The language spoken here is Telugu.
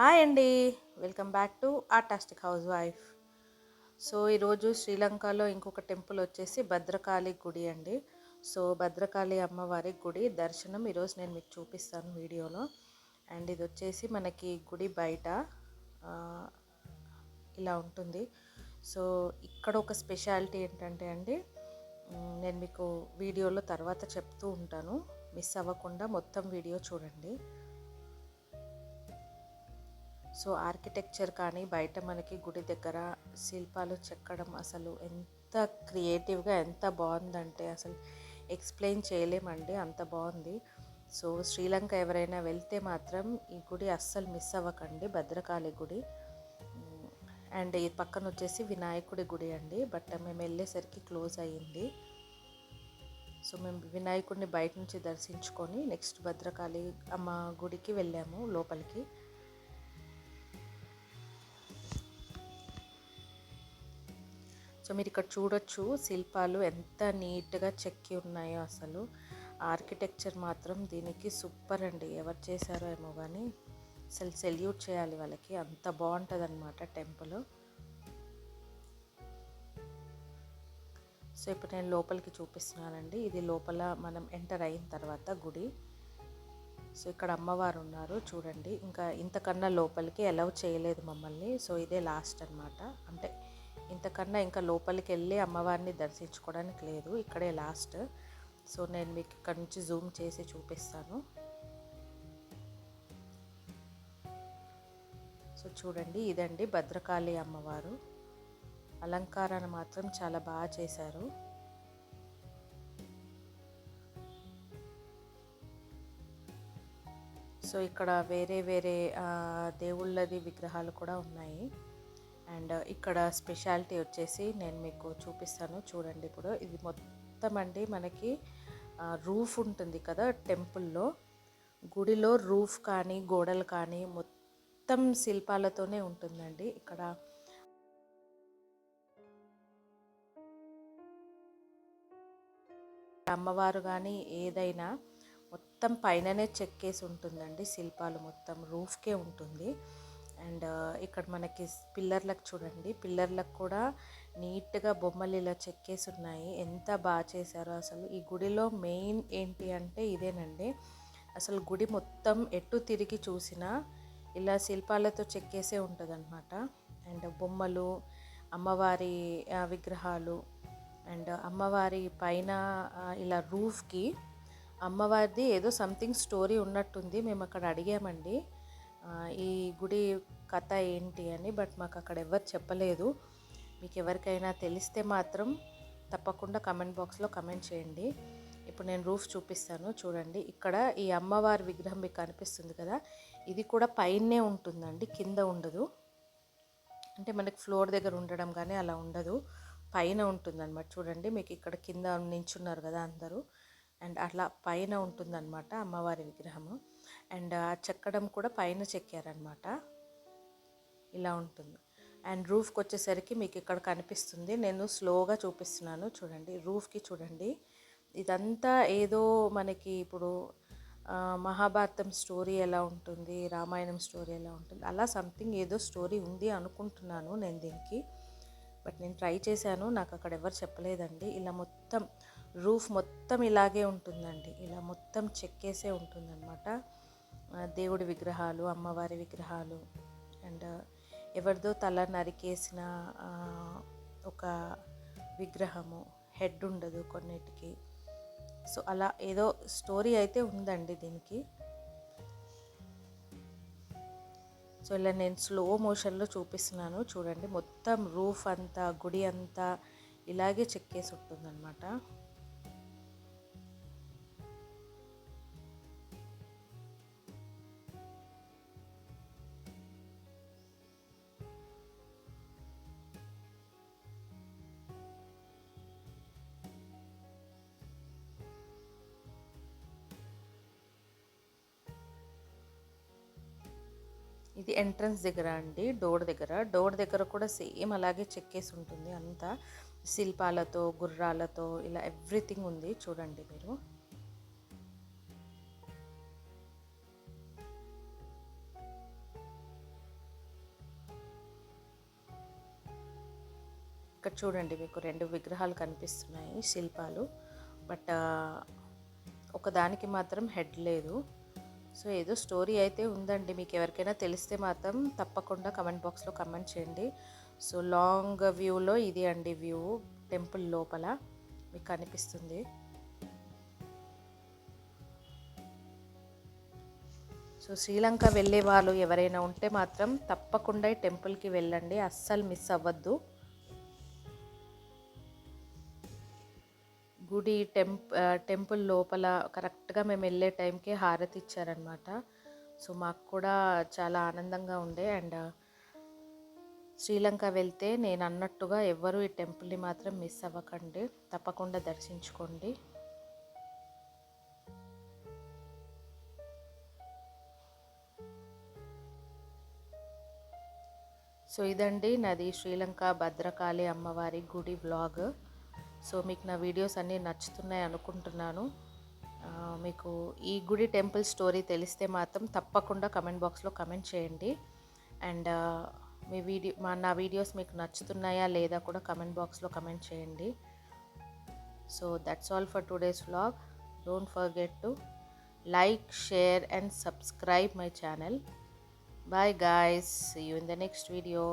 హాయ్ అండి. Welcome back to artastic house wife. So ఈరోజు శ్రీలంకలో ఇంకొక టెంపుల్ వచ్చేసి భద్రకాళి గుడి అండి. సో భద్రకాళి అమ్మవారి గుడి దర్శనం ఈరోజు నేను మీకు చూపిస్తాను వీడియోలో. అండ్ ఇది వచ్చేసి మనకి గుడి బయట ఇలా ఉంటుంది. సో ఇక్కడ ఒక స్పెషాలిటీ ఏంటంటే అండి నేను మీకు వీడియోలో తర్వాత చెప్తూ ఉంటాను. మిస్ అవ్వకుండా మొత్తం వీడియో చూడండి. సో ఆర్కిటెక్చర్ కానీ బయట మనకి గుడి దగ్గర శిల్పాలు చెక్కడం అసలు ఎంత క్రియేటివ్గా ఎంత బాగుందంటే అసలు ఎక్స్ప్లెయిన్ చేయలేమండి. అంత బాగుంది. సో శ్రీలంక ఎవరైనా వెళ్తే మాత్రం ఈ గుడి అస్సలు మిస్ అవ్వకండి. భద్రకాళి గుడి. అండ్ ఈ పక్కన వచ్చేసి వినాయకుడి గుడి అండి. బట్ మేము వెళ్ళేసరికి క్లోజ్ అయ్యింది. సో మేము వినాయకుడిని బయట నుంచి దర్శించుకొని నెక్స్ట్ భద్రకాళి అమ్మ గుడికి వెళ్ళాము లోపలికి. సో మీరు ఇక్కడ చూడొచ్చు శిల్పాలు ఎంత నీట్గా చెక్కి ఉన్నాయో అసలు. ఆర్కిటెక్చర్ మాత్రం దీనికి సూపర్ అండి. ఎవరు చేశారో ఏమో కానీ అసలు సెల్యూట్ చేయాలి వాళ్ళకి. అంత బాగుంటుంది అనమాట టెంపుల్. సో ఇప్పుడు నేను లోపలికి చూపిస్తున్నానండి. ఇది లోపల మనం ఎంటర్ అయిన తర్వాత గుడి. సో ఇక్కడ అమ్మవారు ఉన్నారు. చూడండి. ఇంకా ఇంతకన్నా లోపలికి అలౌ చేయలేదు మమ్మల్ని. సో ఇదే లాస్ట్ అన్నమాట. అంటే ఇంతకన్నా ఇంకా లోపలికి వెళ్ళి అమ్మవారిని దర్శించుకోవడానికి లేదు. ఇక్కడే లాస్ట్. సో నేను మీకు ఇక్కడ నుంచి జూమ్ చేసి చూపిస్తాను. సో చూడండి ఇదండి భద్రకాళి అమ్మవారు. అలంకారాన్ని మాత్రం చాలా బాగా చేశారు. సో ఇక్కడ వేరే వేరే దేవుళ్ళది విగ్రహాలు కూడా ఉన్నాయి. అండ్ ఇక్కడ స్పెషాలిటీ వచ్చేసి నేను మీకు చూపిస్తాను. చూడండి ఇప్పుడు ఇది మొత్తం అండి మనకి రూఫ్ ఉంటుంది కదా టెంపుల్లో. గుడిలో రూఫ్ కానీ గోడలు కానీ మొత్తం శిల్పాలతోనే ఉంటుందండి ఇక్కడ. అమ్మవారు కానీ ఏదైనా మొత్తం పైననే చెక్కేసి ఉంటుందండి శిల్పాలు మొత్తం రూఫ్కే ఉంటుంది. అండ్ ఇక్కడ మనకి పిల్లర్లకు చూడండి. పిల్లర్లకు కూడా నీట్గా బొమ్మలు ఇలా చెక్కేసి ఉన్నాయి ఎంత బాగా చేశారో అసలు. ఈ గుడిలో మెయిన్ ఏంటి అంటే ఇదేనండి. అసలు గుడి మొత్తం ఎటు తిరిగి చూసినా ఇలా శిల్పాలతో చెక్కేసే ఉంటుంది అనమాట అండ్ బొమ్మలు అమ్మవారి విగ్రహాలు అండ్ అమ్మవారి పైన ఇలా రూఫ్కి అమ్మవారిది ఏదో సంథింగ్ స్టోరీ ఉన్నట్టుంది. మేము అక్కడ అడిగామండి. ఈ గుడి కథ ఏంటి అని బట్ మాకు అక్కడ ఎవరు చెప్పలేదు. మీకు ఎవరికైనా తెలిస్తే మాత్రం తప్పకుండా కమెంట్ బాక్స్లో కమెంట్ చేయండి. ఇప్పుడు నేను రూఫ్ చూపిస్తాను చూడండి. ఇక్కడ ఈ అమ్మవారి విగ్రహం మీకు కనిపిస్తుంది కదా? ఇది కూడా పైనే ఉంటుందండి కింద ఉండదు. అంటే మనకి ఫ్లోర్ దగ్గర ఉండడం కానీ అలా ఉండదు. పైన ఉంటుందన్నమాట. చూడండి మీకు ఇక్కడ కింద నించున్నారు కదా అందరూ. అండ్ అట్లా పైన ఉంటుందన్నమాట అమ్మవారి విగ్రహము. అండ్ ఆ చెక్కడం కూడా పైన చెక్కారనమాట ఇలా ఉంటుంది. అండ్ రూఫ్కి వచ్చేసరికి మీకు ఇక్కడ కనిపిస్తుంది. నేను స్లోగా చూపిస్తున్నాను. చూడండి రూఫ్కి చూడండి. ఇదంతా ఏదో మనకి ఇప్పుడు మహాభారతం స్టోరీ ఎలా ఉంటుంది రామాయణం స్టోరీ ఎలా ఉంటుంది అలా సంథింగ్ ఏదో స్టోరీ ఉంది అనుకుంటున్నాను నేను దీనికి. బట్ నేను ట్రై చేశాను నాకు అక్కడ ఎవరు చెప్పలేదండి. ఇలా మొత్తం రూఫ్ మొత్తం ఇలాగే ఉంటుందండి. ఇలా మొత్తం చెక్కేసే ఉంటుందన్నమాట. దేవుడి విగ్రహాలు అమ్మవారి విగ్రహాలు అండ్ ఎవరిదో తల నరికేసిన ఒక విగ్రహము హెడ్ ఉండదు కొన్నిటికి. సో అలా ఏదో స్టోరీ అయితే ఉందండి దీనికి. సో ఇలా నేను స్లో మోషన్లో చూపిస్తున్నాను. చూడండి మొత్తం రూఫ్ అంతా గుడి అంతా ఇలాగే చెక్కేసి ఉంటుందన్నమాట. ఇది ఎంట్రన్స్ దగ్గర అండి డోర్ దగ్గర. డోర్ దగ్గర కూడా సేమ్ అలాగే చెక్కేసి ఉంటుంది అంతా. శిల్పాలతో గుర్రాలతో ఇలా ఎవ్రీథింగ్ ఉంది చూడండి మీరు. ఇక్కడ చూడండి మీకు రెండు విగ్రహాలు కనిపిస్తున్నాయి శిల్పాలు. బట్ ఒకదానికి మాత్రం హెడ్ లేదు. సో ఏదో స్టోరీ అయితే ఉందండి మీకు ఎవరికైనా తెలిస్తే మాత్రం తప్పకుండా కమెంట్ బాక్స్లో కమెంట్ చేయండి. సో లాంగ్ వ్యూలో ఇది అండి వ్యూ టెంపుల్ లోపల మీకు కనిపిస్తుంది. సో శ్రీలంక వెళ్ళే వాళ్ళు ఎవరైనా ఉంటే మాత్రం తప్పకుండా ఈ టెంపుల్కి వెళ్ళండి అస్సలు మిస్ అవ్వద్దు. గుడి టెంప్ టెంపుల్ లోపల కరెక్ట్గా మేము వెళ్ళే టైంకి హారతి ఇచ్చారనమాట సో మాకు కూడా చాలా ఆనందంగా ఉండే అండ్ శ్రీలంక వెళ్తే నేను అన్నట్టుగా ఎవ్వరూ ఈ టెంపుల్ని మాత్రం మిస్ అవ్వకండి. తప్పకుండా దర్శించుకోండి. సో ఇదండి నాది శ్రీలంక భద్రకాళి అమ్మవారి గుడి వ్లాగ్. సో మీకు నా వీడియోస్ అన్నీ నచ్చుతున్నాయి అనుకుంటున్నాను. మీకు ఈ గుడి టెంపుల్ స్టోరీ తెలిస్తే మాత్రం తప్పకుండా కమెంట్ బాక్స్లో కమెంట్ చేయండి. అండ్ మీ వీడియో మా నా వీడియోస్ మీకు నచ్చుతున్నాయా లేదా కూడా కమెంట్ బాక్స్లో కమెంట్ చేయండి. So that's all for today's vlog don't forget to like share and subscribe my channel bye guys you in the next video